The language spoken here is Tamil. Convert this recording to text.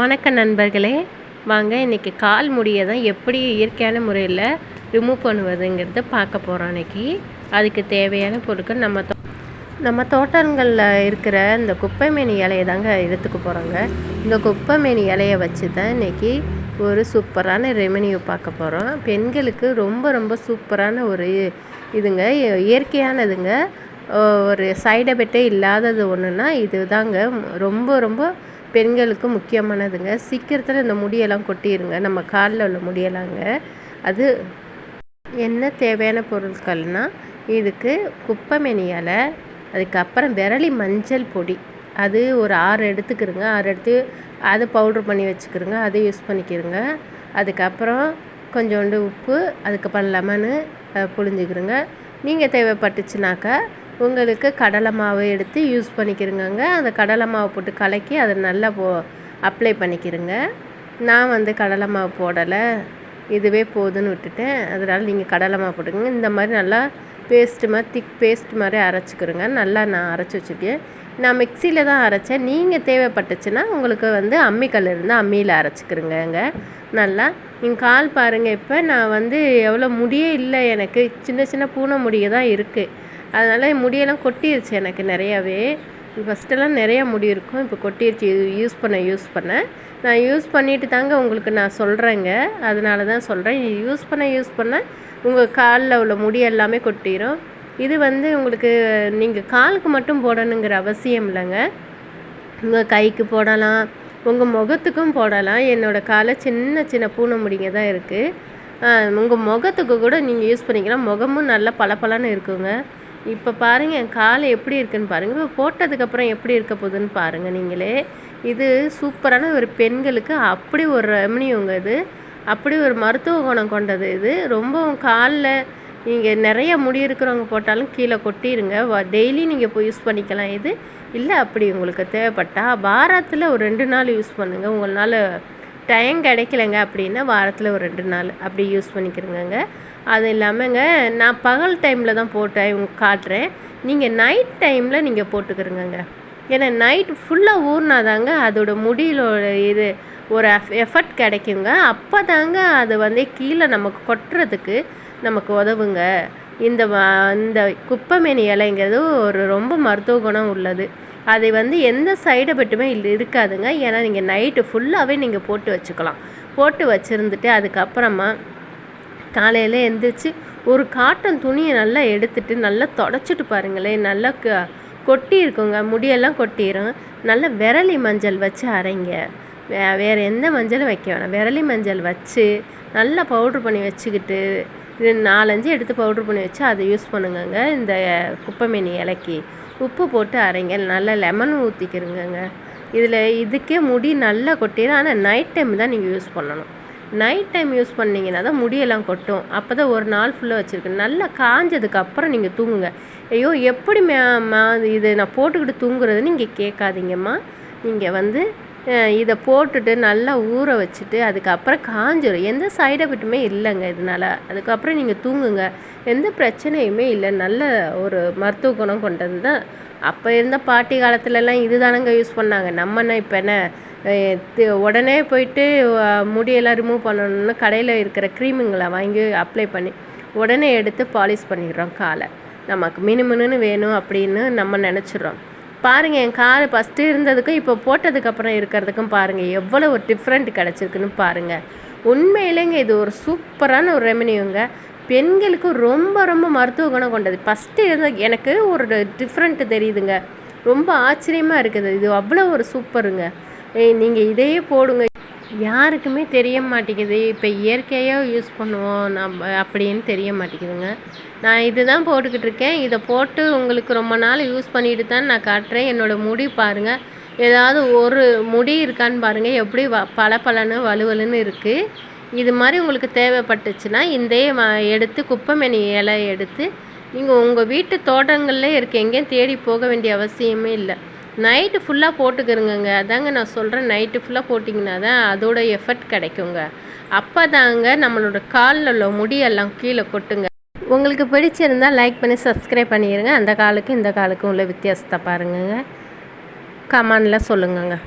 வணக்க நண்பர்களே. வாங்க இன்றைக்கி கால் முடியை தான் எப்படி இயற்கையான முறையில் ரிமூவ் பண்ணுவதுங்கிறத பார்க்க போகிறோம் இன்றைக்கி அதுக்கு தேவையான பொருட்கள் நம்ம தோ நம்ம தோட்டங்களில் இருக்கிற இந்த குப்பைமேனி இலையை தாங்க எடுத்துக்க போகிறோங்க இந்த குப்பைமேனி இலையை வச்சு தான் இன்றைக்கி ஒரு சூப்பரான ரெமெனியூ பார்க்க போகிறோம் பெண்களுக்கு ரொம்ப ரொம்ப சூப்பரான ஒரு இதுங்க இயற்கையானதுங்க. ஒரு சைடு எஃபெக்டே இல்லாதது ஒன்றுனா இது தாங்க ரொம்ப ரொம்ப பெண்களுக்கு முக்கியமானதுங்க. சீக்கிரத்தில் இந்த முடியெல்லாம் கொட்டிடுங்க நம்ம காலில் உள்ள முடியலாங்க. அது என்ன தேவையான பொருட்கள்னால் இதுக்கு குப்பைமேனி இலை அதுக்கப்புறம் விரலி மஞ்சள் பொடி. அது ஒரு ஆறு எடுத்துக்கிறோங்க ஆறு எடுத்து அதை பவுட்ரு பண்ணி வச்சுக்கிறோங்க அதை யூஸ் பண்ணிக்கிறோங்க அதுக்கப்புறம் கொஞ்சோண்டு உப்பு அதுக்கப்புறம் லெமனு புழிஞ்சிக்கிறோங்க நீங்கள் தேவைப்பட்டுச்சுனாக்கா உங்களுக்கு கடலை மாவு எடுத்து யூஸ் பண்ணிக்கிறோங்க அந்த கடலை மாவு போட்டு கலக்கி அதை நல்லா போ அப்ளை பண்ணிக்கிறோங்க. நான் வந்து கடலை மாவு போடலை. இதுவே போதுன்னு விட்டுட்டேன். அதனால் நீங்கள் கடலை மாவு போட்டுக்கோங்க. இந்த மாதிரி நல்லா பேஸ்ட்டு மாதிரி திக் பேஸ்ட் மாதிரி அரைச்சிக்கிறோங்க. நல்லா நான் அரைச்சி வச்சுருக்கேன். நான் மிக்சியில் தான் அரைச்சேன். நீங்கள் தேவைப்பட்டுச்சுன்னா உங்களுக்கு வந்து அம்மிக்கல் இருந்தால் அம்மியில் அரைச்சிக்கிறோங்க நல்லா நீங்கள் கால் பாருங்கள் இப்போ நான் வந்து எவ்வளோ முடியே இல்லை எனக்கு. சின்ன சின்ன பூனை முடியை தான் இருக்குது அதனால் முடியெல்லாம் கொட்டிருச்சு எனக்கு நிறையாவே. ஃபஸ்ட்டெல்லாம் நிறையா முடி இருக்கும். இப்போ கொட்டிருச்சு. யூஸ் பண்ண யூஸ் பண்ண. நான் யூஸ் பண்ணிட்டு தாங்க உங்களுக்கு நான் சொல்கிறேங்க அதனால தான் சொல்கிறேன் யூஸ் பண்ண யூஸ் பண்ண உங்கள் காலில் உள்ள முடி எல்லாமே கொட்டிடும் இது வந்து உங்களுக்கு நீங்கள் காலுக்கு மட்டும் போடணுங்கிற அவசியம் இல்லைங்க. உங்கள் கைக்கு போடலாம். உங்கள் முகத்துக்கும் போடலாம். என்னோடய காலை சின்ன சின்ன பூனை முடிங்க தான் இருக்குது உங்கள் முகத்துக்கு கூட நீங்கள் யூஸ் பண்ணிக்கலாம். முகமும் நல்லா பளபளன்னு இருக்குங்க. இப்போ பாருங்கள் என் கால் எப்படி இருக்குன்னு பாருங்கள் இப்போ போட்டதுக்கப்புறம் எப்படி இருக்க போகுதுன்னு பாருங்கள் நீங்களே. இது சூப்பரான ஒரு பெண்களுக்கு அப்படி ஒரு ரெமனியுங்க இது. அப்படி ஒரு மருத்துவ குணம் கொண்டது இது. ரொம்பவும் காலில் நீங்கள் நிறைய முடி இருக்கிறவங்க போட்டாலும் கீழே கொட்டிடுங்க டெய்லி நீங்கள் போய் யூஸ் பண்ணிக்கலாம் இது. இல்லை அப்படி உங்களுக்கு தேவைப்பட்டால் வாரத்தில் ஒரு ரெண்டு நாள் யூஸ் பண்ணுங்கள் உங்களால் டைம் கிடைக்கலங்க அப்படின்னா வாரத்தில் ஒரு ரெண்டு நாள் அப்படி யூஸ் பண்ணிக்கிறோங்க அது இல்லாமல்ங்க நான் பகல் டைமில் தான் போட்டேன் காட்டுறேன். நீங்கள் நைட் டைமில் நீங்கள் போட்டுக்கிறங்கங்க. ஏன்னா நைட் ஃபுல்லாக ஊறினாதாங்க அதோட முடியிலோட இது ஒரு எஃபர்ட் கிடைக்குங்க. அப்போ தாங்க அது வந்து கீழே நமக்கு கொட்டுறதுக்கு நமக்கு உதவுங்க. இந்த இந்த குப்பைமேனி இலைங்கிறது ஒரு ரொம்ப மருத்துவ குணம் உள்ளது. அதை வந்து எந்த சைடு எஃபெக்ட்டுமே இருக்காதுங்க. ஏன்னா நீங்கள் நைட்டு ஃபுல்லாகவே நீங்கள் போட்டு வச்சுக்கலாம். போட்டு வச்சுருந்துட்டு அதுக்கப்புறமா காலையில் எழுந்திரிச்சு ஒரு காட்டன் துணியை நல்லா எடுத்துட்டு நல்லா தொடச்சிட்டு பாருங்களேன். நல்லா க கொட்டி இருக்குங்க. முடியெல்லாம் கொட்டிடும் நல்லா விரலி மஞ்சள் வச்சு அரைங்க. வே வேறு எந்த மஞ்சளும் வைக்க வேணாம். விரலி மஞ்சள் வச்சு நல்லா பவுட்ரு பண்ணி வச்சுக்கிட்டு நாலஞ்சு எடுத்து பவுட்ரு பண்ணி வச்சு அதை யூஸ் பண்ணுங்கங்க. இந்த குப்பைமேனி இலக்கி உப்பு போட்டு அரைங்க. நல்லா லெமன் ஊற்றிக்கிறங்க இதில் இதுக்கே முடி நல்லா கொட்டிடும் ஆனால் நைட் டைம் தான் நீங்கள் யூஸ் பண்ணணும். நைட் டைம் யூஸ் பண்ணிங்கன்னா தான் முடியெல்லாம் கொட்டும். அப்போ தான் ஒரு நாள் ஃபுல்லாக வச்சுருக்கு நல்லா காஞ்சதுக்கு அப்புறம் நீங்கள் தூங்குங்க. ஐயோ எப்படி மே இது நான் போட்டுக்கிட்டு தூங்குறதுன்னு நீங்கள் கேட்காதீங்கம்மா. நீங்கள் வந்து இதை போட்டுட்டு நல்லா ஊற வச்சுட்டு அதுக்கப்புறம் காஞ்சிடும் எந்த சைட் எஃபெக்ட்டுமே இல்லைங்க இதனால். அதுக்கப்புறம் நீங்கள் தூங்குங்க. எந்த பிரச்சனையுமே இல்லை. நல்ல ஒரு மருத்துவ குணம் கொண்டது தான். அப்போ இருந்த பாட்டி காலத்துலலாம் இது தானங்க யூஸ் பண்ணாங்க. நம்ம என்ன இப்போ என்ன உடனே போயிட்டு முடியெல்லாம் ரிமூவ் பண்ணணும்னு கடையில் இருக்கிற க்ரீமுங்களை வாங்கி அப்ளை பண்ணி உடனே எடுத்து பாலிஷ் பண்ணிடுறோம் காலை. நமக்கு மினுமினுன்னு வேணும் அப்படின்னு நம்ம நினச்சிட்றோம். பாருங்கள் என் கால் ஃபஸ்ட்டு இருந்ததுக்கும் இப்போ போட்டதுக்கப்புறம் இருக்கிறதுக்கும் பாருங்கள் எவ்வளோ ஒரு டிஃப்ரெண்ட் கிடச்சிருக்குன்னு பாருங்கள் உண்மையிலேங்க இது ஒரு சூப்பரான ஒரு ரெமினியுங்க பெண்களுக்கு ரொம்ப ரொம்ப மருத்துவ குணம் கொண்டது. ஃபஸ்ட்டு இருந்த எனக்கு ஒரு டிஃப்ரெண்ட்டு தெரியுதுங்க. ரொம்ப ஆச்சரியமாக இருக்குது. இது அவ்வளோ ஒரு சூப்பருங்க. நீங்கள் இதையே போடுங்க. யாருக்குமே தெரிய மாட்டேங்குது. இப்போ இயற்கையாக யூஸ் பண்ணுவோம் நம்ம அப்படின்னு தெரிய மாட்டேங்குதுங்க. நான் இது தான் போட்டுக்கிட்டு இருக்கேன். இதை போட்டு உங்களுக்கு ரொம்ப நாள் யூஸ் பண்ணிட்டு தான் நான் காட்டுறேன். என்னோடய முடி பாருங்கள் ஏதாவது ஒரு முடி இருக்கான்னு பாருங்கள் எப்படி வ பல பலன்னு வலுவலுன்னு இருக்குது இது மாதிரி உங்களுக்கு தேவைப்பட்டுச்சுன்னா இந்த எடுத்து குப்பைமேனி இலை எடுத்து நீங்கள் உங்கள் வீட்டு தோட்டங்களில் இருக்க. எங்கேயும் தேடி போக வேண்டிய அவசியமே இல்லை. நைட்டு ஃபுல்லாக போட்டுக்கிறோங்க அதாங்க நான் சொல்கிறேன் நைட்டு ஃபுல்லாக போட்டிங்கன்னா தான் அதோட எஃபெக்ட் கிடைக்குங்க. அப்போ தாங்க நம்மளோட காலில் உள்ள முடியெல்லாம் கீழே கொட்டுங்க. உங்களுக்கு பிடிச்சிருந்தால் லைக் பண்ணி சப்ஸ்கிரைப் பண்ணிடுங்க அந்த காலுக்கும் இந்த காலுக்கும் உள்ள வித்தியாசத்தை பாருங்கங்க. கமெண்டில் சொல்லுங்கங்க.